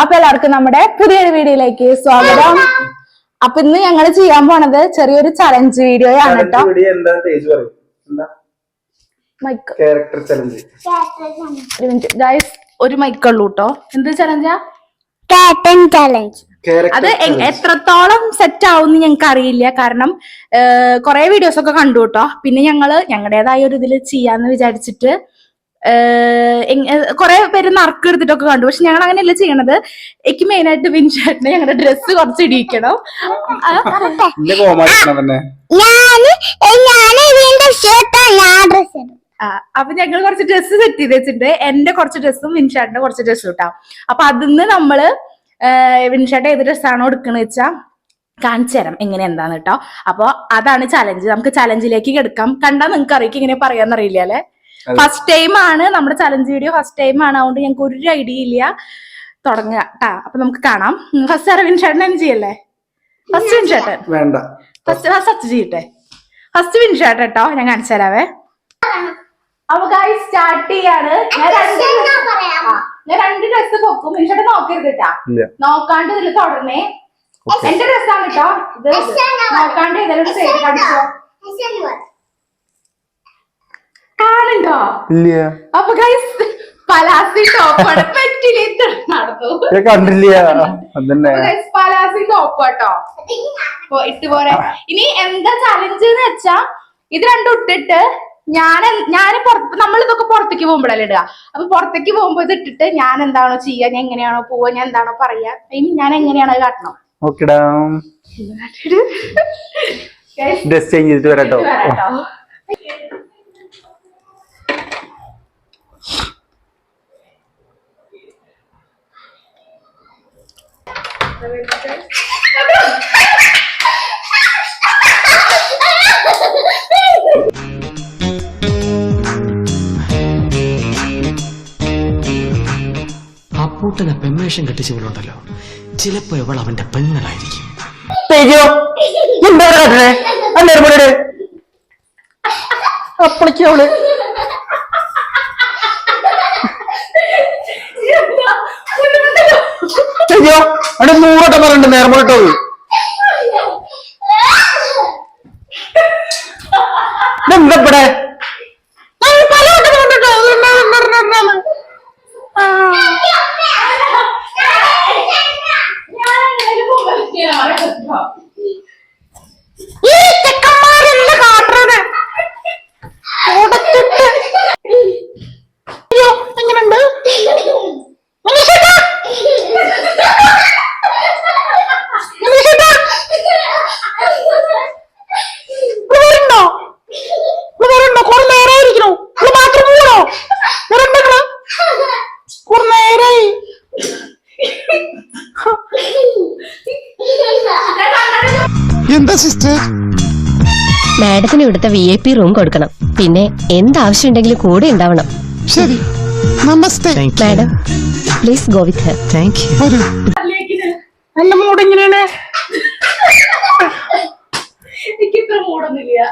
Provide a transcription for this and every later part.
അപ്പൊ എല്ലാവർക്കും നമ്മുടെ പുതിയൊരു വീഡിയോയിലേക്ക് സ്വാഗതം. അപ്പൊ ഇന്ന് ഞങ്ങൾ ചെയ്യാൻ പോണത് ചെറിയൊരു ചലഞ്ച് വീഡിയോ ആണ് കേട്ടോ. ക്യാരക്ടർ ചലഞ്ച് ഒരു മിനിറ്റ് ഗൈസ് ഒരു മൈക്ക് ഉള്ളൂ കേട്ടോ. എന്ത് ചലഞ്ചാ കാറ്റൻ ചലഞ്ച് അത് എത്രത്തോളം സെറ്റ് ആവും ഞങ്ങൾക്ക് അറിയില്ല. കാരണം കുറെ വീഡിയോസ് ഒക്കെ കണ്ടു കേട്ടോ. പിന്നെ ഞങ്ങൾ ഞങ്ങളുടേതായ ഒരു ഇതിൽ ചെയ്യാന്ന് വിചാരിച്ചിട്ട് കുറെ പേര് നറുക്ക് എടുത്തിട്ടൊക്കെ കണ്ടു. പക്ഷെ ഞങ്ങൾ അങ്ങനെയല്ല ചെയ്യണത്. എനിക്ക് മെയിൻ ആയിട്ട് വിൻഷാട്ടിന് ഞങ്ങളുടെ ഡ്രസ്സ് കുറച്ച് ഇടിയിക്കണം. അപ്പൊ ഞങ്ങൾ കുറച്ച് ഡ്രസ്സ് സെറ്റ് ചെയ്ത് വെച്ചിട്ടുണ്ട്. എന്റെ കുറച്ച് ഡ്രസ്സും വിൻഷാട്ടിന്റെ കുറച്ച് ഡ്രസ്സും ഇട്ടാം അപ്പൊ അതിന്ന് നമ്മൾ വിൻഷാട്ട് ഏത് ഡ്രസ്സാണോ എടുക്കണെന്ന് വെച്ചാ കാണിച്ചു തരാം എങ്ങനെ എന്താന്ന് കേട്ടോ അപ്പൊ അതാണ് ചലഞ്ച് നമുക്ക് ചലഞ്ചിലേക്ക് കിടക്കാം. കണ്ടാ നിങ്ങൾക്ക് അറിയിക്കും ഇങ്ങനെ പറയാന്നറിയില്ല അല്ലെ. ഫസ്റ്റ് ടൈം ആണ് നമ്മുടെ ചലഞ്ച് വീഡിയോ ഫസ്റ്റ് ടൈം ആണ്. അതുകൊണ്ട് ഞങ്ങൾക്ക് ഒരു ഐഡിയ ഇല്ല. തുടങ്ങുക കേട്ടാ അപ്പൊ നമുക്ക് കാണാം. ഫസ്റ്റ് അരവിന്ദ് ചേട്ടൻ എൻജി ചെയ്യല്ലേ? ഫസ്റ്റ് ചേട്ടൻ. വേണ്ട. ഫസ്റ്റ് ഫസ്റ്റ് ചെയ്യട്ടെ. ഫസ്റ്റ് വിൻഷാട്ട് കേട്ടോ ഞാൻ കാണിച്ചു തരാവേ. അപ്പൊ ഗായ്സ് സ്റ്റാർട്ട് ചെയ്യാണ്. ഞാൻ രണ്ട് ഞാൻ രണ്ട് ഡ്രസ് പൊക്കും. വിൻഷാട്ട് നോക്കരുത് കേട്ടാ ഇല്ല. നോക്കാണ്ട് ഇതിൽ തുടർന്നേ. എന്റെ ഡ്രസ്സാണ് കേട്ടോ ഇത് നോക്കാണ്ട് ഇതിലൊരു സൈഡ് കടിച്ചോ കാണുണ്ടോ ഇല്ല. അപ്പൊ ഗൈസ് പലാസി ടോപ്പാണ് പെറ്റിലേക്ക് നടന്നു. കണ്ടില്ല. അതന്നെ. പലാസി ടോപ്പ് കേട്ടോ അപ്പൊ ഇട്ട് പോരെ. ഇനി എന്താ ചലഞ്ച് എന്ന് വെച്ചാ ഇത് രണ്ടും ഇട്ടിട്ട് ഞാൻ ഞാൻ നമ്മൾ ഇതൊക്കെ പുറത്തേക്ക് പോകുമ്പോഴല്ലേ ഇടുക. അപ്പൊ പുറത്തേക്ക് പോകുമ്പോ ഇത് ഇട്ടിട്ട് ഞാൻ എന്താണോ ചെയ്യാ ഞാൻ എങ്ങനെയാണോ പോവാ ഞാൻ എന്താണോ പറയാ. ഇനി ഞാൻ എങ്ങനെയാണോ കാട്ടണം? ഡ്രസ് ചേഞ്ച് ചെയ്തിട്ട് വരാട്ടോ. അപ്പൂട്ടനെ പെമ്മേഷം കെട്ടിച്ചവളുണ്ടല്ലോ ചിലപ്പോ ഇവൾ അവന്റെ പെങ്ങളായിരിക്കും. തേജോ എന്താ തേജോ അവിടെ നൂറോട്ടം പറഞ്ഞിട്ട് നേർമോട്ടോ എന്താ ഇവിടെ? ഇവിടുത്തെ വി ഐ പി റൂം കൊടുക്കണം. പിന്നെ എന്താവശ്യം ഉണ്ടെങ്കിലും കൂടെ ഉണ്ടാവണം. ശരി. നമസ്തേ. Madam please go with her thank you നല്ല മൂഡ് എങ്ങനെയാണ്? എനിക്ക് ഇത്ര മൂടൊന്നുമില്ല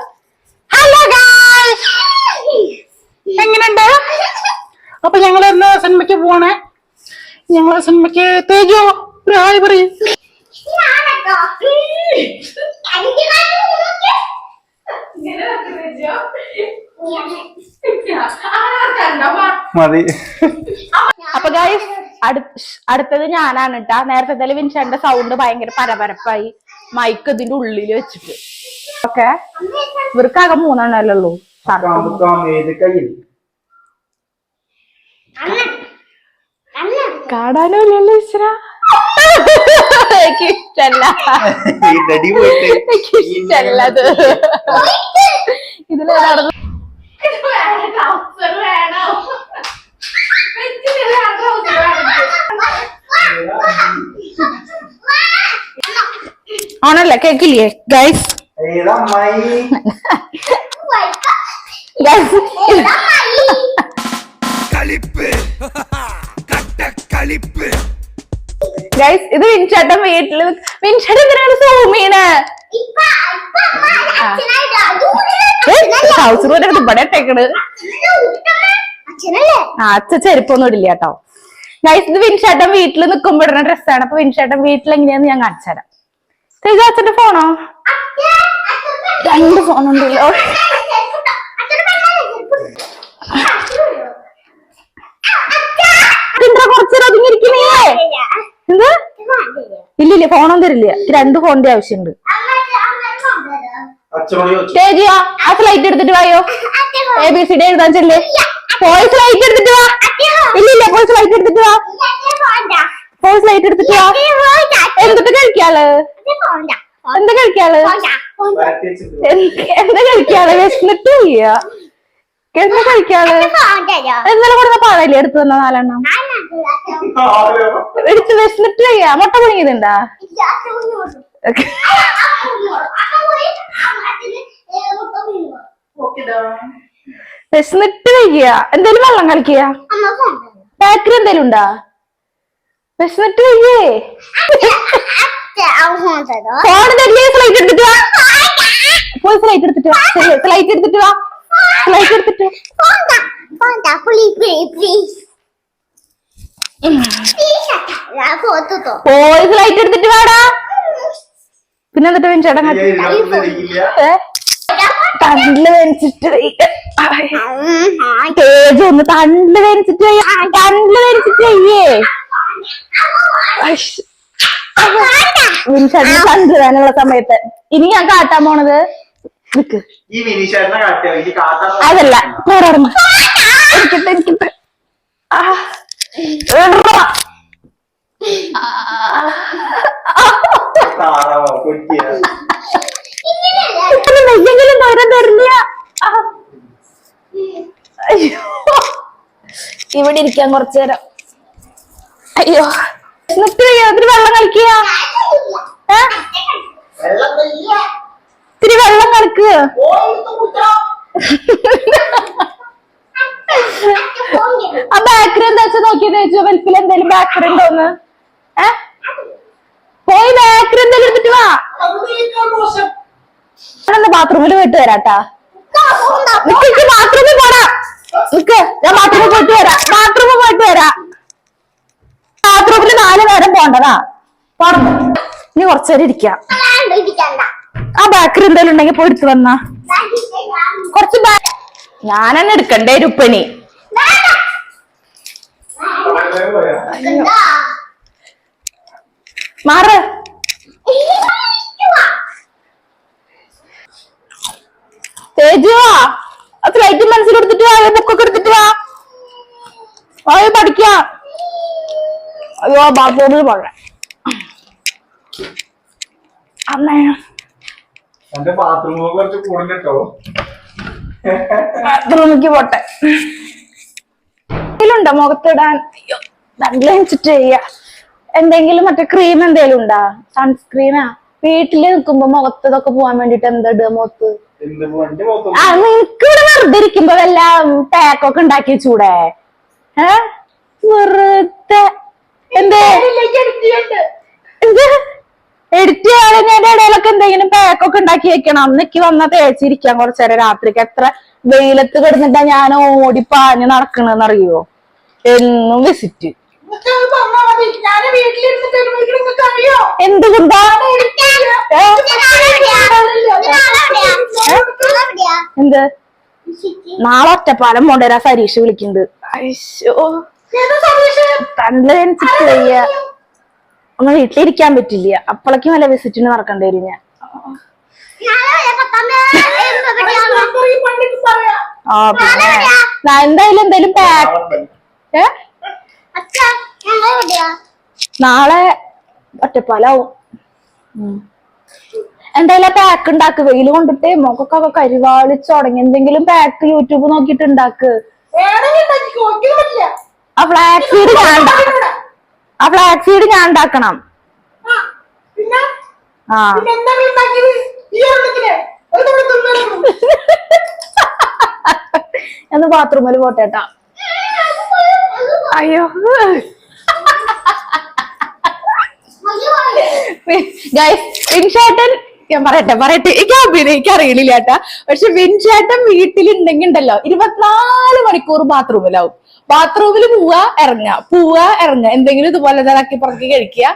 ഹലോ ഗായ്സ് എങ്ങനെയുണ്ട്? അപ്പൊ ഞങ്ങൾ എന്ന സിനിമയ്ക്ക് പോവാണേ. ഞങ്ങളെ സിനിമയ്ക്ക് തേജോ ഒരു ഹായ് പറയും ഇങ്ങനെ വെച്ചോ. ആർക്കണ്ടോ? മാ- മതി. അപ്പൊ ഗൈസ് അടുത്തത് ഞാനാണ് കേട്ടാ നേരത്തെ വിൻഷന്റെ സൗണ്ട് ഭയങ്കര പരപരപ്പായി. മൈക്ക് ഇതിന്റെ ഉള്ളിൽ വെച്ചിട്ട്. ഓക്കെ ഇവർക്കാകെ മൂന്നെണ്ണല്ലേ ഉള്ളൂ. കാണാനോ ഇല്ലല്ലോ ഇഷ്ടല്ല ഈ ഡടി പോയിട്ട് എനിക്ക് ഇഷ്ടല്ലത് ഇതിൽ നടന്നു ആണല്ലേ? കേക്കില്ലേ? ഗൈസ് ഗൈസ് ഗൈസ് ഇത് വിൻചേട്ടൻ വീട്ടിൽ വിൻചേട്ടൻ എന്തിനാണ് സൂമീണ് റൂമിന്റെ അടുത്ത് ഇവിടെ ഇട്ടേക്കണ്. ആ അച്ഛ ചെരുപ്പൊന്നും ഇടില്ല കേട്ടോ. ഗൈസ് ഇത് വിൻഷേട്ടൻ വീട്ടിൽ നിൽക്കുമ്പോ ഇടുന്ന ഡ്രസ്സാണ് അപ്പൊ വിൻഷേട്ടൻ വീട്ടിൽ എങ്ങനെയാന്ന് ഞാൻ കാണിച്ചു തരാം. തേജ അച്ഛന്റെ ഫോണോ രണ്ട് ഫോണുണ്ടല്ലോ കുറച്ചേരം ഒതുങ്ങിയിരിക്കണേ എന്ത്? ഇല്ലില്ല ഫോണൊന്നും തരില്ല. രണ്ട് ഫോണിന്റെ ആവശ്യമുണ്ട്. തേജിയ ആ സ്ലൈറ്റ് എടുത്തിട്ട് വായോ? എ ബി സി ഡി എഴുതാൻ ചെല്ലേ പോയി സ്ലൈറ്റ് എടുത്തിട്ട് വാ. ഇല്ലില്ല പോയി സ്ലൈറ്റ് എടുത്തിട്ട് വാ. പോയി സ്ലൈറ്റ് എടുത്തിട്ട് വാ. എന്തിട്ട് കഴിക്കാൾ? എന്താ കഴിക്കാൾ? എന്ത്- കഴിക്കാൾ? വിശന്നിട്ട് വയ്യ എന്താ കഴിക്കാൾ? ഇന്നലെ കൊടുത്ത പാടല്ലേ എടുത്തു വന്ന നാലെണ്ണം? എടുത്ത് വിശന്നിട്ട് വയ്യ മുട്ട പുഴുങ്ങിയതുണ്ടാ? വിശന്നിട്ട് കഴിക്കുക എന്തേലും വെള്ളം കളിക്കുക ബേക്കറി എന്തേലും ഉണ്ടാ? വിശന്നിട്ട് വയ്യേ. ഫോൺ തരില്ലേ സ്ലൈറ്റ് എടുത്തിട്ട് വാ. പോയി സ്ലൈറ്റ് എടുത്തിട്ട് വാ. സ്ലൈറ്റ് എടുത്തിട്ട് വാ. സ്ലൈറ്റ് എടുത്തിട്ട് പോയി സ്ലൈറ്റ് എടുത്തിട്ട് വാടാ. പിന്നെ എന്നിട്ട് പിന്നെ ചേട്ടൻ. തണ്ടിൽ വെച്ചിട്ട് തേജ് ഒന്ന് തണ്ടിൽ വെച്ചിട്ട് തണ്ടിൽ വെച്ചിട്ട് അയ്യേ വിൻഷേട്ടന് തണ്ട് വേനുള്ള സമയത്ത്. ഇനി ഞാൻ കാട്ടാൻ പോണത്? നിക്ക്. വിനീഷേട്ടനെ അതല്ല വേറൊരെണ്ണം. എനിക്കിട്ട് എനിക്കിട്ട്. ആ. ഇത്ര നെയ്യെങ്കിലും പകരം തരില്ല. അയ്യോ ഇവിടെ ഇരിക്കാൻ കുറച്ചു നേരം അയ്യോ അതിന് വെള്ളം കളിക്കുക? ഇത്തിരി വെള്ളം കളിക്കുക ആ ബാക്കറി എന്താ വെച്ചാൽ നോക്കിയത് ചോദിച്ചു വെൽപ്പിൽ എന്തെങ്കിലും ബാക്കറി ഉണ്ടോന്ന് ഏ പോയി ബാക്കറി എന്തെങ്കിലും എടുത്തിട്ട് വാ ഞാനൊന്ന് ബാത്റൂമിൽ പോയിട്ട് വരാട്ടാ. നിക്ക് ബാത്റൂമിൽ പോടാ. നിക്ക് ഞാൻ ബാത്റൂമിൽ പോയിട്ട് വരാം. ബാത്റൂമിൽ പോയിട്ട് വരാം. ബാത്റൂമിൽ നാല് നേരം പോണ്ടതാ. പറഞ്ഞു ഇനി കുറച്ചേരം ഇരിക്കാം. ആ ബാക്കറി എന്തെങ്കിലും ഉണ്ടെങ്കിൽ പോയി വന്നാ. കുറച്ച് ഞാൻ തന്നെ എടുക്കണ്ടേ രുപ്പണി മാറ്. തേജു വാ. ആ ഫ്ലൈറ്റ് മനസ്സിൽ എടുത്തിട്ട് വാ ബുക്കൊക്കെ എടുത്തിട്ട് വാ. അയ്യോ പഠിക്ക. അയ്യോ ബാത്റൂമിൽ പോകെ അമ്മേ. എന്റെ ബാത്റൂം കുറച്ച് കൂടുന്നുട്ടോ ബാത്റൂമിക്ക് പോട്ടെ. ഇതിലുണ്ടോ മുഖത്തിടാൻ? അയ്യോ വെച്ചിട്ട് ചെയ്യ. എന്തെങ്കിലും മറ്റേ ക്രീം എന്തെങ്കിലും ഉണ്ടാ? സൺസ്ക്രീനാ വീട്ടിൽ നിൽക്കുമ്പോ മുഖത്തതൊക്കെ പോവാൻ വേണ്ടിട്ട് എന്താ ഇടുക മുഖത്ത്? ആ നിനക്ക് ഇവിടെ വെറുതെ ഇരിക്കുമ്പോ വല്ല പാക്കൊക്കെ ഉണ്ടാക്കി വെച്ചൂടെ? ഏ? വെറുതെ. എന്തേ? എന്ത്? എഡിറ്റ് ചെയ്യാതെ ഞാൻ ഇടയിലൊക്കെ എന്തെങ്കിലും പാക്കൊക്കെ ഉണ്ടാക്കി വെക്കണം. അന്നേക്ക് വന്ന തേച്ചിരിക്കാം കുറച്ചേരം രാത്രിക്ക്. എത്ര വെയിലത്ത് കിടന്നിട്ടാ ഞാൻ ഓടി പാഞ്ഞ് നടക്കണെന്നറിയോ എന്നും വിസിറ്റ്. എന്തുകൊണ്ടാണ് എന്ത് നാളെ ഒറ്റപ്പാലം കൊണ്ടുവരാ സരീഷ് വിളിക്കുന്നുണ്ട്. ഒന്ന് വീട്ടിലിരിക്കാൻ പറ്റില്ല. അപ്പളക്കും വല്ല വിസിറ്റിന് നടക്കേണ്ടി വരും ഞാൻ. ആ പിന്നെ. ഞാൻ എന്തായാലും എന്തായാലും പാക്ക് ഏ? നാളെ ഒറ്റപ്പാലാവും. ഉം. ആ പാക്ക് ഉണ്ടാക്ക്. വെയിൽ കൊണ്ടിട്ട് മുഖക്കൊക്കെ കരിവാളിച്ച് തുടങ്ങി എന്തെങ്കിലും പാക്ക് യൂട്യൂബ് നോക്കിട്ട് ഉണ്ടാക്ക്. ആ ഫ്ലാക്സ് സീഡ് ഞാൻ ആ ഫ്ലാക്സ് സീഡ് ഞാൻ ഉണ്ടാക്കണം. ആ എന്ന് ബാത്റൂമിൽ പോട്ടേട്ടാ അയ്യോ. ഗൈസ് വിൻചേട്ടൻ ഞാൻ പറയട്ടെ പറയട്ടെ. എനിക്ക് അഭിനയിക്കാൻ അറിയില്ല ചേട്ടാ. പക്ഷെ വിൻചേട്ടൻ വീട്ടിലുണ്ടെങ്കിൽ ഉണ്ടല്ലോ ഇരുപത്തിനാല് മണിക്കൂർ ബാത്റൂമിലാവും. ബാത്റൂമിൽ പോവാ ഇറങ്ങ പോവാ ഇറങ്ങ. എന്തെങ്കിലും ഇതുപോലെ ഇതാക്കി പുറക്കി കഴിക്കുക.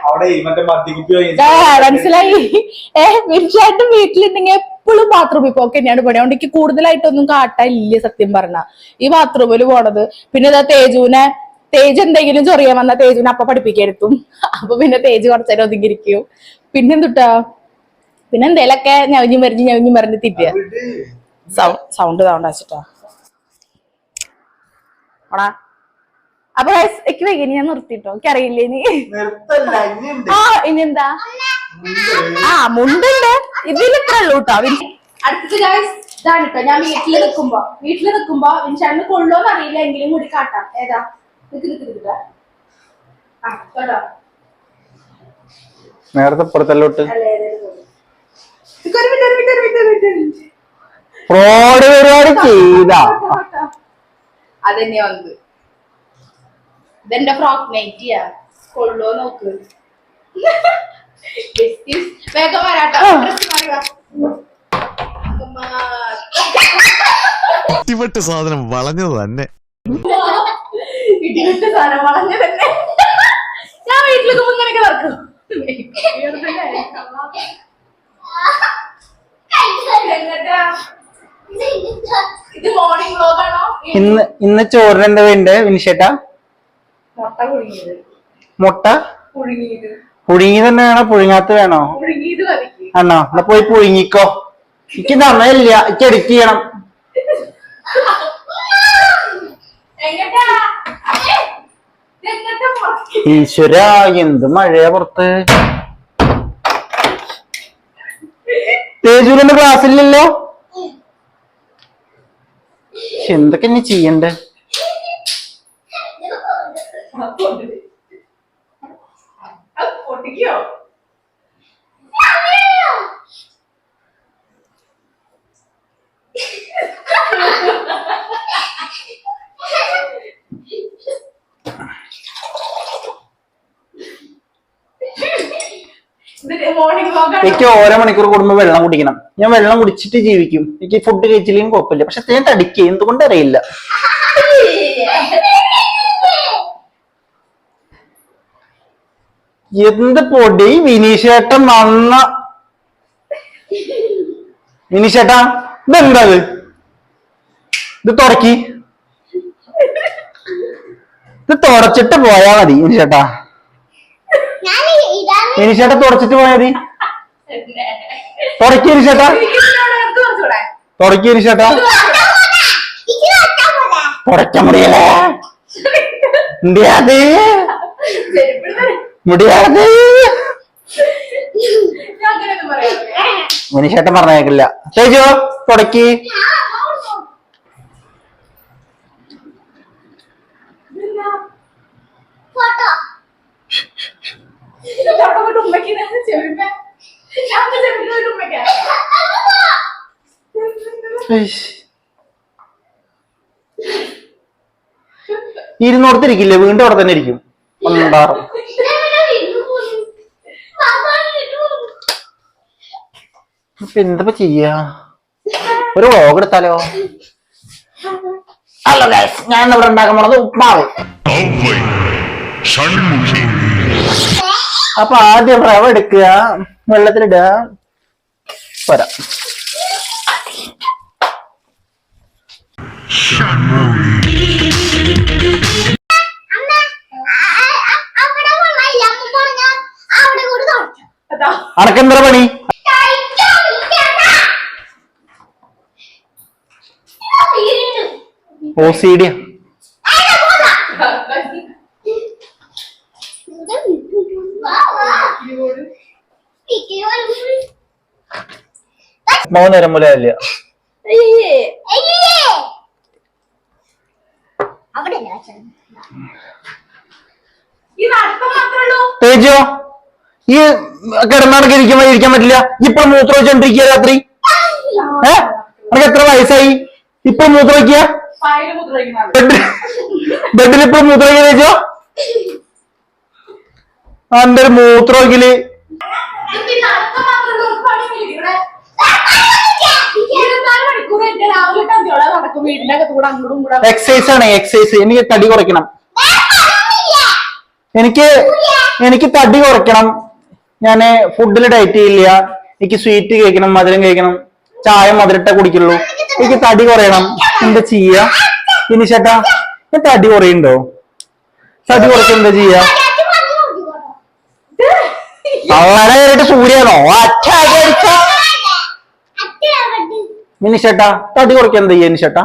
മനസ്സിലായി? ഏഹ് തീർച്ചയായിട്ടും വീട്ടിലുണ്ടെങ്കിൽ എപ്പോഴും ബാത്റൂമിൽ പോക്ക് തന്നെയാണ് പണി. അതുകൊണ്ട് എനിക്ക് കൂടുതലായിട്ടൊന്നും കാട്ടാനില്ല സത്യം പറഞ്ഞ. ഈ ബാത്റൂമിൽ പോണത്. പിന്നെ ഇതാ തേജുവിനെ തേജ് എന്തെങ്കിലും ചൊറിയാൻ വന്ന തേജുവിനെ അപ്പൊ പഠിപ്പിക്കാൻ എടുത്തും. അപ്പൊ പിന്നെ തേജ് കുറച്ചേരം ഒതുങ്ങിയിരിക്കും. പിന്നെ എന്തുട്ടാ പിന്നെ എന്തേലൊക്കെ ഞവഞ്ഞും മറിഞ്ഞ് ഞവഞ്ഞും മറിഞ്ഞ് തിരിയ. സൗണ്ട് സൗണ്ട് വെച്ചിട്ടാ. ഓടാ അപ്പൊ guys, എനിക്ക് വൈകി ഞാൻ നിർത്തിട്ടോ. എനിക്ക് അറിയില്ല ഇനി? ആ ഇനി എന്താ ആ മുണ്ടുണ്ട്. ഇതിൽ ഇത്ര ഉള്ളൂ കേട്ടോ അടുത്തത് ഗൈസ് ഇതാണ് കേട്ടോ ഞാൻ വീട്ടിൽ നിൽക്കുമ്പോ വീട്ടിൽ നിൽക്കുമ്പോ വിൻഷാണ്ട് കൊള്ളോന്ന് അറിയില്ല. എങ്കിലും കൂടി കാട്ടാം. ഏതാ? നിക്ക് ആ കേട്ടോ. നേരത്തെ പുറത്തല്ലോട്ട്. അല്ലേ ഫ്രോഡ് പരിപാടി ചെയ്ത. അതെന്നെയാ വന്നത്. ഇതെന്റെ ഫ്രോക്ക് നൈറ്റിയാ കൊള്ളോ നോക്ക്. വേഗം വരാട്ടോ. സാധനം വളഞ്ഞത് തന്നെ. ഇടിവിട്ട് സാധനം വളഞ്ഞ തന്നെ. ഞാൻ വീട്ടിലൊക്കെ മുങ്ങനൊക്കെ നടക്കും ഇന്ന് ഇന്ന് ചോറിന് എന്താ വേണ്ടത് വിനിഷേട്ടാ? മുട്ട പുഴുങ്ങി തന്നെ വേണോ? പുഴുങ്ങാത്ത വേണോ ആണോ? എന്നാ പോയി പുഴുങ്ങിക്കോ. എനിക്ക് സമയമില്ല. എനിക്ക് എഡിറ്റ് ചെയ്യണം? ഈശ്വര എന്ത് മഴയാ പുറത്ത്? തേജുവിന്റെ ക്ലാസ്സില്ലല്ലോ എന്തൊക്കെ ഇനി ചെയ്യണ്ടേ അത് പൊട്ടിക്കോ മോർണിംഗ് വ്ലോഗാണ് എനിക്ക് ഓരോ മണിക്കൂർ കൂടുമ്പോ വെള്ളം കുടിക്കണം. ഞാൻ വെള്ളം കുടിച്ചിട്ട് ജീവിക്കും. എനിക്ക് ഫുഡ് കഴിച്ചില്ലെങ്കിൽ കുഴപ്പമില്ല. പക്ഷെ ഞാൻ തടിക്കുക എന്തുകൊണ്ട് അറിയില്ല. എന്ത് പൊടി? വിനീഷേട്ടൻ വന്ന വിനീഷേട്ടാ ഇതെന്താ ഇത്? തുടക്കി ഇത് തുടച്ചിട്ട് പോയാ മതി വിനീഷേട്ടാ. വിനീഷേട്ടാ തുടച്ചിട്ട് പോയാ മതി. തുടക്കി കുറച്ചുകൂടെ തുടക്കി വിനീഷേട്ടാ തുടക്കാൻ മുടിയല്ലേ മുടിയാതെ. മുടിയാതെ. വിനീഷേട്ടൻ പറഞ്ഞേക്കില്ല. ചേച്ചോ തുടക്കി. ഇരുന്നോടത്തിരിക്കില്ലേ? വീണ്ടും അവിടെ തന്നെ ഇരിക്കും. പണ്ടാറും ഇപ്പൊ എന്താ ചെയ്യാ? ഒരു വ്ളോഗ് എടുത്താലോ? ഹലോ ഞാൻ ഇവിടെ ഉണ്ടാക്കാൻ പോണത് ഉപ്മാവ്. അപ്പൊ ആദ്യം റവ എടുക്കുക വെള്ളത്തിലിടുക. പോരാ അമ്മ അവിടെ വെള്ളമില്ല അമ്മ പറഞ്ഞ അവിടെ കൂടി തുടച്ചു അതാ അനക്കെന്താ പണി? ഓ സി ഡി ഉപ്മാവ് നേരം പോലെ അല്ല അവിടെ ഈ നടത്തം മാത്രമേ ഉള്ളൂ തേജോ ഈ കിടന്നാണൊക്കെ ഇരിക്കാൻ ഇരിക്കാൻ പറ്റില്ല. ഇപ്പൊ മൂത്ര വെച്ചോണ്ടിരിക്കുക രാത്രി. ഏ? അനക്ക് എത്ര വയസ്സായി? ഇപ്പൊ മൂത്ര വയ്ക്കുക ബെഡിൽ ബെഡിൽ ഇപ്പൊ മൂത്രം വയ്ക്കുക തേജോ എന്റെ ഒരു മൂത്രം വയ്ക്കൽ എക്സസൈസ് ആണ് എക്സസൈസ് എനിക്ക് തടി കുറയ്ക്കണം. എനിക്ക് എനിക്ക് തടി കുറയ്ക്കണം. ഞാൻ ഫുഡിൽ ഡയറ്റ് ചെയ്യില്ല. എനിക്ക് സ്വീറ്റ് കഴിക്കണം മധുരം കഴിക്കണം. ചായ മധുരട്ട കുടിക്കുള്ളൂ. എനിക്ക് തടി കുറയണം. എന്താ ചെയ്യാ? ഇനി ചേട്ടാ ഞാൻ തടി കുറയുണ്ടോ തടി കുറയ്ക്ക എന്താ ചെയ്യാ? വളരെ സൂര്യനോ അച്ഛാ ചേട്ടാ തടി കുറയ്ക്കാൻ എന്താ ചെയ്യാ ചേട്ടാ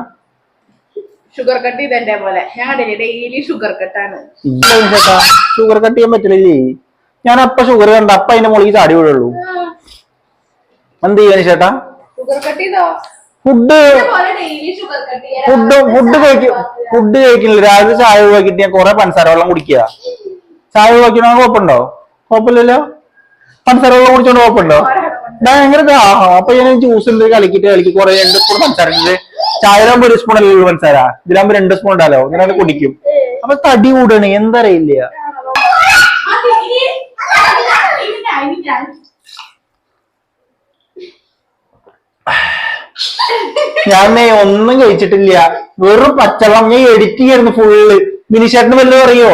ഷുഗർ കട്ട് പോലെ. ഡെയിലി ഷുഗർ കട്ടാണ് ചേട്ടാ ഷുഗർ കട്ട് ചെയ്യാൻ പറ്റില്ലേ ഞാൻ അപ്പ ഷുഗർ കണ്ട അപ്പ അതിന്റെ മുകളിൽ ചാടി വീഴുള്ളൂ. എന്ത് ചെയ്യാൻ ചേട്ടാ ഷുഗർ കട്ട് ചെയ്തോ? ഫുഡ് ഫുഡ് ഫുഡ് കഴിക്കും ഫുഡ് കഴിക്കുന്നില്ല. രാവിലെ ചായ ഒഴിവാക്കിട്ട് ഞാൻ കുറെ പഞ്ചസാര വെള്ളം കുടിക്കുക. ചായ ഒഴിവാക്കണ കുഴപ്പമുണ്ടോ? കുഴപ്പമില്ലല്ലോ? പഞ്ചസാര വെള്ളം കുടിച്ചോണ്ട് കുഴപ്പമുണ്ടോ? ഭയങ്കര അപ്പൊ ഞാൻ ജ്യൂസ് ഉണ്ട് കളിക്കിട്ട് കളിക്ക് കുറെ രണ്ട് സ്പൂൺ പഞ്ചസാര ഉണ്ട് ചായലാകുമ്പോ ഒരു സ്പൂൺ അല്ലല്ലോ പഞ്ചസാര ഇതിലാകുമ്പോ രണ്ട് സ്പൂൺ ഉണ്ടാലോ ഇങ്ങനെ കുടിക്കും. അപ്പൊ തടി കൂടണേ എന്തറിയില്ല. ഞാൻ ഒന്നും കഴിച്ചിട്ടില്ല. വെറും പച്ചവെള്ളം ഞാൻ എഡിറ്റ് ചെയ്യായിരുന്നു ഫുള്ള് മിനിഷേട്ടന് വല്ലതും അറിയോ?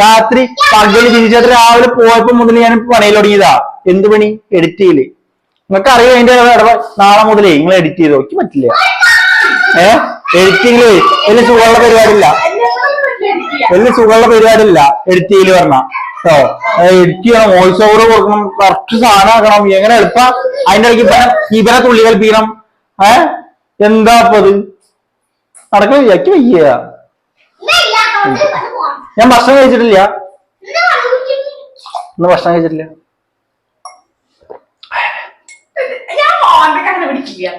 രാത്രി പകൽ മിനിഷേട്ടൻ രാവിലെ പോയപ്പോ മുതൽ ഞാൻ പണിയിൽ തുടങ്ങിയതാ. എന്ത് പണി? എഡിറ്റ് ചെയ്യൽ. നിങ്ങൾക്ക് അറിയാം അതിന്റെ നാളെ മുതലേ നിങ്ങൾ എഡിറ്റ് ചെയ്ത് നോക്കി പറ്റില്ല. ഏ? എഡിറ്റിംഗിൽ വലിയ സുഖമുള്ള പരിപാടിയില്ല. വലിയ സുഖമുള്ള പരിപാടിയില്ല എഡിറ്റ് ചെയ്യൽ പറഞ്ഞ. കേട്ടോ എഡിറ്റ് ചെയ്യണം വോയിസ് ഓവർ കൊടുക്കണം കറക്റ്റ് സാധനം ആക്കണം. എങ്ങനെ എളുപ്പ? അതിന്റെ ഇടയ്ക്ക് ഇവനെ ഇവനെ തുള്ളി കൽപ്പിക്കണം. ഏ? എന്താ അപ്പൊ അത്? നടക്കാൻ വിചാരിക്കും വയ്യ. ഞാൻ ഭക്ഷണം കഴിച്ചിട്ടില്ല. ഇന്ന് ഭക്ഷണം കഴിച്ചിട്ടില്ല.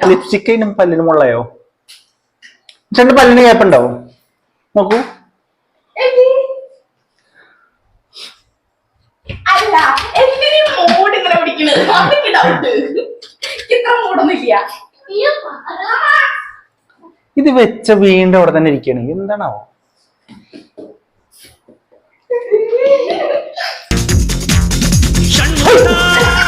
ലിപ്സ്റ്റിക് അതിനും പല്ലിനും മുള്ളയോ ചേട്ടന്റെ പല്ലിന് കേപ്പുണ്ടാവോ നോക്കൂ. അല്ല എന്തിനീ മൂഡ് ഇങ്ങനെ പിടിക്കണത്? അതൊക്കെ ഡൗട്ട് ഇത്ര മൂടൊന്നുമില്ല ഇത് വെച്ച വീണ്ടും അവിടെ തന്നെ ഇരിക്കണേ എന്താണാവോ? അയ്യോ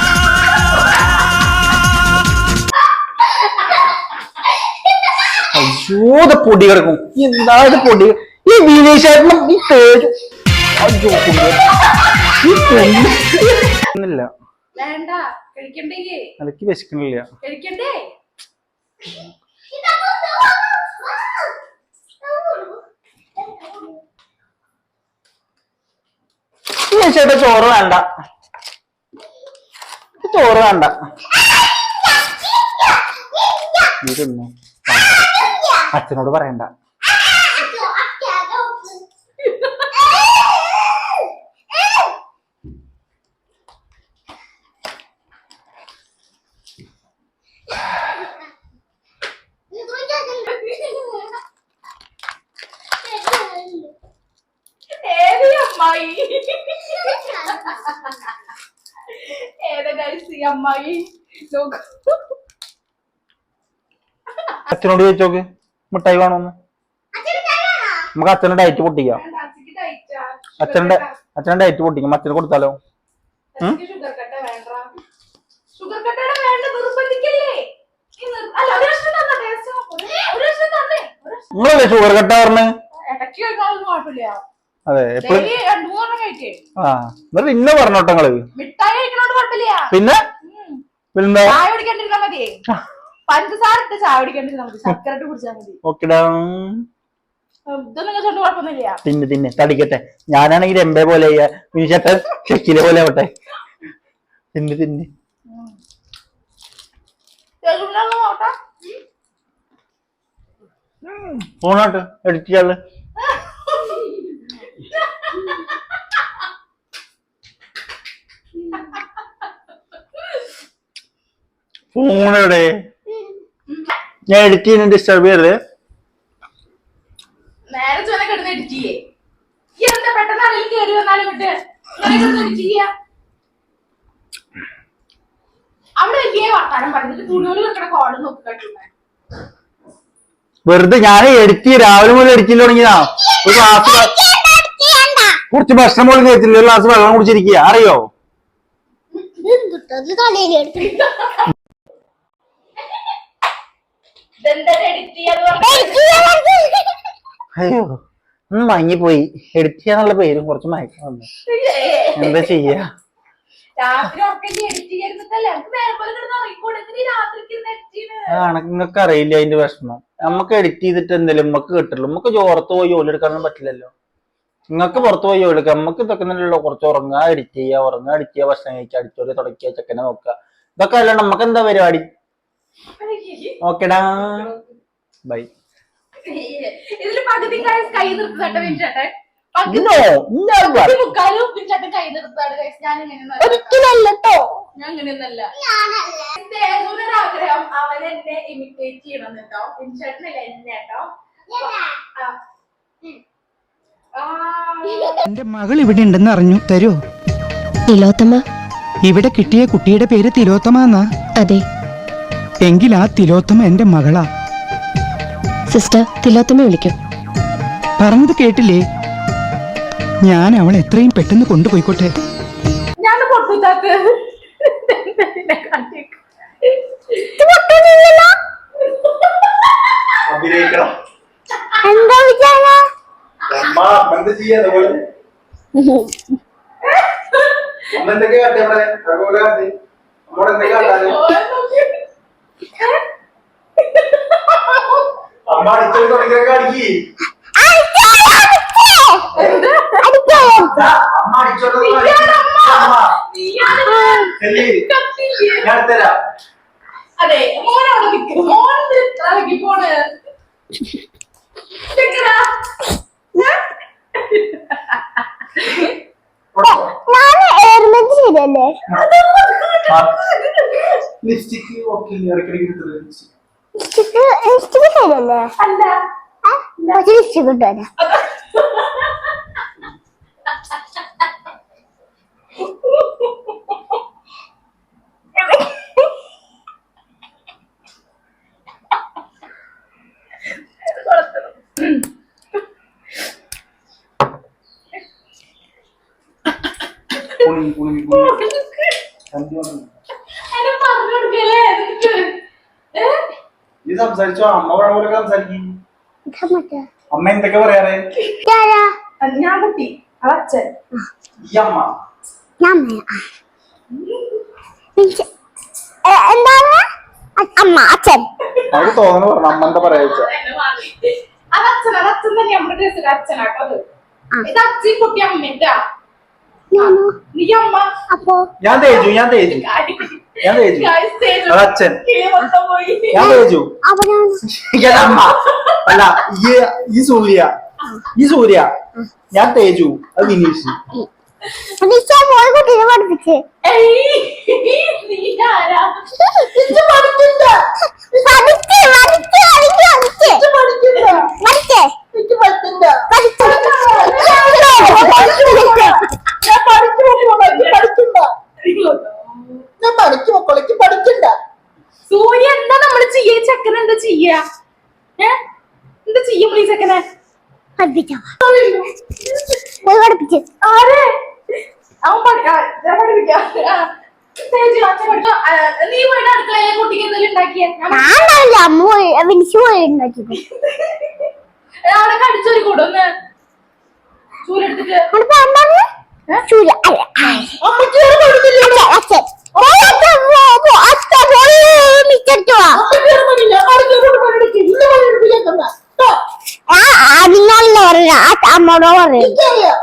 ഇത് പൊടി കിടക്കും. എന്താ പൊടി? ഈ വിനീഷേട്ടനും ഈ പേര് അയ്യോ കഴിക്കണ്ടേ അലക്ക് വിശക്കണില്ല ചേട്ടാ ചോറ് വേണ്ട. ചോറ് വേണ്ട. നീ തിന്നു അച്ഛനോട് പറയണ്ട. അച്ഛനോട് ചോദിച്ചോക്ക്. മിഠായി വേണോന്ന്? നമുക്ക് അച്ഛനെ ഡയറ്റ് പൊട്ടിക്കാം. അച്ഛനെ അച്ഛനെ ഡയറ്റ് പൊട്ടിക്കാം. അച്ഛന് കൊടുത്താലോ? നിങ്ങളല്ലേ ഷുഗർ കട്ട പറഞ്ഞ് അതെ എപ്പോഴും ആ എന്നിട്ട് പിന്നെ പറഞ്ഞോട്ടെ നിങ്ങൾ പിന്നെ. പിന്നെന്താ? പഞ്ചസാര ഇട്ട് ചായ നമുക്ക് ശർക്കര ഇട്ട് കുടിച്ചാൽ മതി. ഓക്കെടാ. ഇതൊന്നും കഴിച്ചോണ്ട് കുഴപ്പമൊന്നുമില്ല. തിന്ന് തിന്ന്. തടിക്കട്ടെ. ഞാനാണെങ്കിൽ എംബെ പോലെ മിനിച്ചേട്ടൻ ഷക്കിലെ പോലെ ആവട്ടെ. തിന്ന് തിന്ന്. ഫോണോട്ട് എഡിറ്റ് ചെയ്യാൾ ഫോണെവിടെ ഞാൻ എഡിറ്റ് ചെയ്യുന്ന ഡിസ്റ്റർബ് ചെയ്യരുത്. നേരെ ചോന കിടന്ന് എഡിറ്റ് ചെയ്യേ. ഈ എന്താ പെട്ടെന്ന് ആരെങ്കിലും കയറി വന്നാലും വിട്ട്. edit ചെയ്യാ. അവിടെ വലിയ വർത്താനം പറഞ്ഞിട്ട് തുണിയോട് വെക്കണ കോൾ നോക്കി വെറുതെ ഞാൻ എഡിറ്റ് രാവിലെ മുതൽ എഡിറ്റ് തുടങ്ങിയതാ. ഒരു ഗ്ലാസ് കുറച്ച് ഭക്ഷണം പോലും കഴിച്ചില്ല ഒരു ഗ്ലാസ് വെള്ളം കുടിച്ചിരിക്കുക അറിയോ ഇതെന്താ എഡിറ്റ് ചെയ്യാന്ന് പറഞ്ഞു എനിക്ക് ചെയ്യാൻ പറ്റില്ല. അയ്യോ ഒന്ന് മങ്ങിപ്പോയി. എഡിറ്റ് ചെയ്യാന്നുള്ള പേരും കുറച്ച് മയക്കം വന്നു എന്താ ചെയ്യാ? നിങ്ങൾക്ക് അറിയില്ല അതിന്റെ വിഷമം? നമുക്ക് എഡിറ്റ് ചെയ്തിട്ട് എന്തെങ്കിലും നമുക്ക് കിട്ടുള്ളൂ നമുക്ക് ചോർത്ത് പോയി ജോലി എടുക്കാനൊന്നും പറ്റില്ലല്ലോ. നിങ്ങൾക്ക് പുറത്ത് പോയി ജോലി എടുക്കാം. നമുക്ക് ഇതൊക്കെ തന്നെയല്ലോ കുറച്ച് ഉറങ്ങുക എഡിറ്റ് ചെയ്യുക ഉറങ്ങുക എഡിറ്റ് ചെയ്യുക ഭക്ഷണം കഴിക്കുക അടിച്ചോടി തുടക്കുക ചെക്കനെ നോക്കുക. ഇതൊക്കെ അല്ല നമുക്ക് എന്താ പരിപാടി? ഓക്കെടാ. ബൈ. ഇതിൽ പകുതി കൈ വിൻചേട്ടൻ guys. ഞാൻ ഇങ്ങനെയൊന്നും ഒരിക്കലല്ല ട്ടോ. ഞാൻ അങ്ങനെയൊന്നല്ല ദേവൂനൊരു ആഗ്രഹം അവൻ എന്നെ ഇമിറ്റേറ്റ് ചെയ്യണം കേട്ടോ. വിൻചേട്ടനല്ല എന്നെ കേട്ടോ. ആ. ആ. എന്റെ മകൾ ഇവിടെ ഉണ്ടെന്ന് അറിഞ്ഞു. തരൂ? തിലോത്തമ്മ ഇവിടെ കിട്ടിയ കുട്ടിയുടെ പേര് തിലോത്തമ എന്നാ? അതെ. എങ്കിൽ ആ തിലോത്തമ എന്റെ മകളാ. സിസ്റ്റർ തിലോത്തമ വിളിക്കും. പറഞ്ഞത് കേട്ടില്ലേ? ഞാൻ അവൾ എത്രയും പെട്ടെന്ന് കൊണ്ടുപോയിക്കോട്ടെ. എന്താ വിചാര എന്തൊക്കെ കാട്ടെ നമ്മളെ അതുപോലെ കാട്ടെ നമ്മളെ എന്തൊക്കെ കാട്ടാതെ അമ്മ അതെ നിൽക്കും മോനെ. പോണ് ശരിയല്ലേ? ലിപ്സ്റ്റിക് ഓക്കെ എടുത്തത് ലിപ്സ്റ്റിക് ലിപ്സ്റ്റിക് ശരിയല്ലേ അല്ല ആ, കുറച്ച് ലിപ്സ്റ്റിക് ഇട്ട് വരാം കുണി കുണി കുണി എന്ത് വന്നു? എന്നെ പറഞ്ഞു കൊടുക്കല്ലേ നിനക്ക് ഏ? നീ സംസാരിച്ചോ? അമ്മ പറഞ്ഞ പോലെ സംസാരിക്കും. അമ്മ എന്തൊക്കെ പറയാറ്? ഞാൻ കുട്ടി അതച്ഛൻ ഈ അമ്മ. എന്താണ്? അമ്മ അച്ഛൻ. അവർക്ക് തോന്നുന്നു പറഞ്ഞു അമ്മ എന്താ പറയാ വെച്ചാ അതച്ഛൻ അതച്ഛൻ തന്നെ നമ്മുടെ ഡ്രസ്സിൽ ഇത് അച്ഛൻ കുട്ടി നീ അമ്മ. അപ്പോ? ഞാൻ തേജു ഞാൻ തേജു. ഞാൻ തേജു. അതച്ഛൻ ഞാൻ ഞാൻ അമ്മ. അല്ല ഈ ഈ സൂര്യ ഈ സൂര്യ. ഞാൻ തേജു അത് വിനീഷ്. നിശ്ചയ പോയി കുട്ടീനെ മക്കളേക്ക് പഠിച്ച് സൂര്യ എന്താ നമ്മൾ ചെയ്യ? ചെക്കൻ എന്താ ചെയ്യാ? എന്താ ചെയ്യും പ്ലീസ് ചെക്കനെ? ഞാൻ നീ പോയിട്ട് അടുക്കളയിലെ കുട്ടിക്ക് എന്തെങ്കിലും ഉണ്ടാക്കിയ? ഞാൻ അമ്മ ഉണ്ടാക്കിയത്. അവിടെ കടിച്ചൊരു കൂടെ ഒന്ന് ചൂലെടുത്തിട്ട്. അവിടെ പാമ്പാണ് ചൂല അല്ല അച്ഛൻ അച്ഛൻ പോയി അച്ഛൻ പോ, പോ, അച്ഛൻ പോയി മിച്ചടിച്ചു ആ ആ, നിങ്ങളല്ലേ പറഞ്ഞ ആ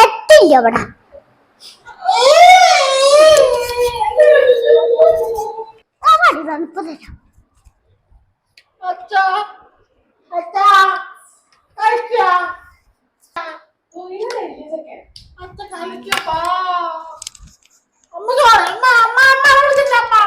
എത്തില്ല ഇവിടെ അമ്മ അമ്മ അമ്മ തരാം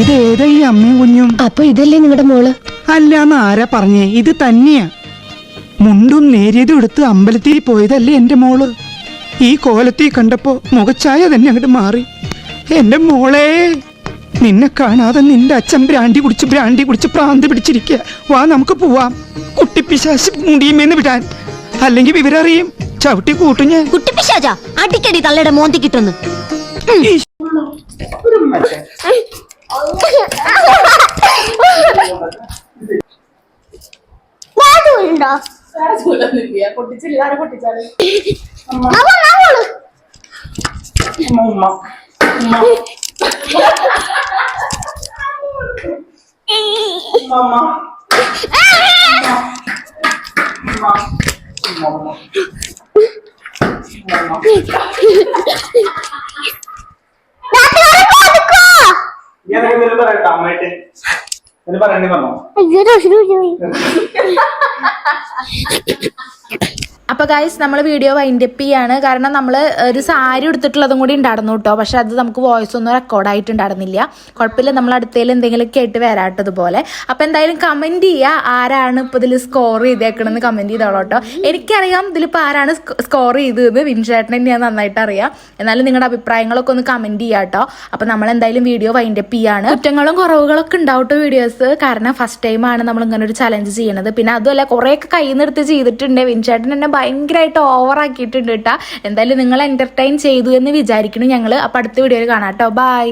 ഇത് ഏതാ ഈ അമ്മയും കുഞ്ഞും? അപ്പൊ ഇതല്ലേ നിങ്ങളുടെ മോൾ? അല്ലാന്ന് ആരാ പറഞ്ഞേ? ഇത് തന്നെയാ. മുണ്ടും നേരിയതും എടുത്ത് അമ്പലത്തിൽ പോയതല്ലേ എന്റെ മോൾ. ഈ കോലത്തിൽ കണ്ടപ്പോ മുഖച്ചായ തന്നെ അങ്ങോട്ട് മാറി. എന്റെ മോളെ നിന്നെ കാണാതെ നിന്റെ അച്ഛൻ ബ്രാണ്ടി കുടിച്ച് ബ്രാണ്ടി കുടിച്ച് പ്രാന്ത് പിടിച്ചിരിക്കുക വാ നമുക്ക് പോവാം. കുട്ടിപ്പിശാശി മുടിയുമെന്ന് വിടാൻ. അല്ലെങ്കിൽ വിവരറിയും. ചവിട്ടി കൂട്ടും ഞാൻ. കുട്ടിപ്പിശാചാ അടിക്കടി തള്ളയുടെ മോന്തി കിട്ടുന്നു. ഉണ്ടോ പൊട്ടിച്ചില്ല. പൊട്ടിച്ചാൽ? ഉമ്മ. ഉമ്മ. ഞാൻ പറയട്ടെ അമ്മയായിട്ട് പറയണ്ടേ പറഞ്ഞോ അപ്പൊ ഗൈസ് നമ്മൾ വീഡിയോ വൈൻഡപ്പ് ചെയ്യാണ്. കാരണം നമ്മൾ ഒരു സാരി എടുത്തിട്ടുള്ളതും കൂടി ഉണ്ടായിരുന്നു കേട്ടോ. പക്ഷെ അത് നമുക്ക് വോയിസ് ഒന്നും റെക്കോർഡ് ആയിട്ടുണ്ടായിരുന്നില്ല. കുഴപ്പമില്ല നമ്മൾ അടുത്തേൽ എന്തെങ്കിലും കേട്ട് വരാട്ടതുപോലെ അപ്പോൾ അപ്പൊ എന്തായാലും കമന്റ് ചെയ്യുക ആരാണ് ഇപ്പൊ ഇതിൽ സ്കോർ ചെയ്തേക്കണെന്ന് കമന്റ് ചെയ്തോളൂ കേട്ടോ. എനിക്കറിയാം ഇതിലിപ്പോ ആരാണ് സ്കോർ ചെയ്തത്. വിൻചേട്ടനെ ഞാൻ നന്നായിട്ട് അറിയാം. എന്നാലും നിങ്ങളുടെ അഭിപ്രായങ്ങളൊക്കെ ഒന്ന് കമന്റ് ചെയ്യാം കേട്ടോ. അപ്പൊ നമ്മൾ എന്തായാലും വീഡിയോ വൈൻഡപ്പ് ചെയ്യാണ്. കുറ്റങ്ങളും കുറവുകളൊക്കെ ഉണ്ടാവട്ടോ വീഡിയോസ് കാരണം ഫസ്റ്റ് ടൈമാണ് നമ്മൾ ഇങ്ങനെ ഒരു ചലഞ്ച് ചെയ്യണത്. പിന്നെ അതുമല്ല കുറേയൊക്കെ കയ്യിൽ നിന്ന് എടുത്ത് ചെയ്തിട്ടുണ്ട്. വിൻചേട്ടൻ എന്നെ ഭയങ്കരമായിട്ട് ഓവറാക്കിയിട്ടുണ്ട് കേട്ടോ എന്തായാലും നിങ്ങൾ എന്റർടൈൻ ചെയ്തു എന്ന് വിചാരിക്കുന്നു ഞങ്ങൾ അപ്പം അടുത്ത വീഡിയോയിൽ കാണാം കേട്ടോ ബൈ